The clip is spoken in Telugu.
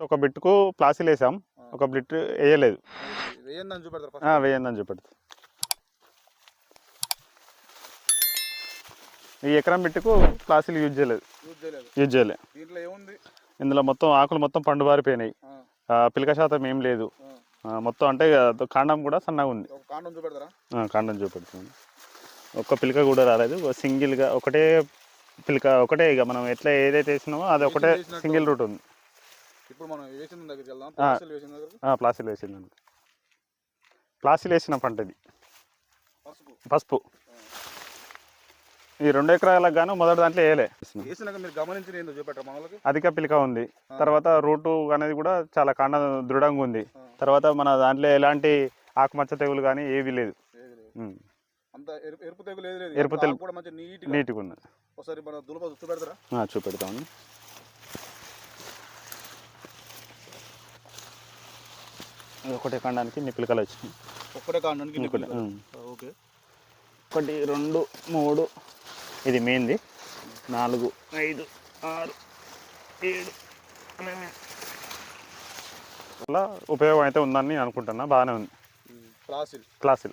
ఒక బిట్కు ప్లాసిల్ వేసాం. ఒక బిట్ వేయలేదు. వేయందని చూపెడతారు వేయందని చూపెడుతుంది ఈ ఎకరం బిట్టుకు ప్లాసిల్ యూజ్ చేయలేదు. యూజ్ చేయలేదు. ఇందులో మొత్తం ఆకులు మొత్తం పండుబారిపోయినాయి. ఆ, ఆ, పిలక శాతం ఏం లేదు. మొత్తం అంటే కాండం కూడా సన్నగా ఉంది. కాండం చూపెడతారా? చూపెడుతుంది. ఒక్క పిలక కూడా రాలేదు. సింగిల్గా ఒకటే పిలక ఒకటే ఇక మనం ఎట్లా ఏదైతే వేసినామో అది ఒకటే సింగిల్ రూట్ ఉంది. ఇప్పుడు మనం వేసిన దగ్గరికి వెళ్దాం. పార్సల్ వేసిన ప్లాసిల్ వేసిన పంట ఇది. పసుపు. ఈ రెండు ఎకరాలకు గాను మొదటి దాంట్లో వేయలే. అధిక పిలక ఉంది. తర్వాత రూటు అనేది కూడా చాలా కాండ దృఢంగా ఉంది. తర్వాత మన దాంట్లో ఎలాంటి ఆకుమచ్చ తెగులు కానీ ఏవి లేదు. ఎరుపు తెగులు ఏది లేదు. ఎరుపు తెగులు- నీట్గా ఉంది. ఒకసారి మన దులప చూపెడతారా ఆ, చూపెడతామని ఇది ఒకటే కాండానికి ఇన్ని పిలకలు వచ్చినాయి కాండానికి ఒకటే. ఉమ్. ఆ, ఓకే. ఒకటి రెండు మూడు. ఇది మెయిన్ది. నాలుగు ఐదు ఆరు ఏడు. అలా ఉపయోగం అయితే ఉందని నేను అనుకుంటున్నా. బాగానే ఉంది. ప్లాసిల్ క్లాసులు.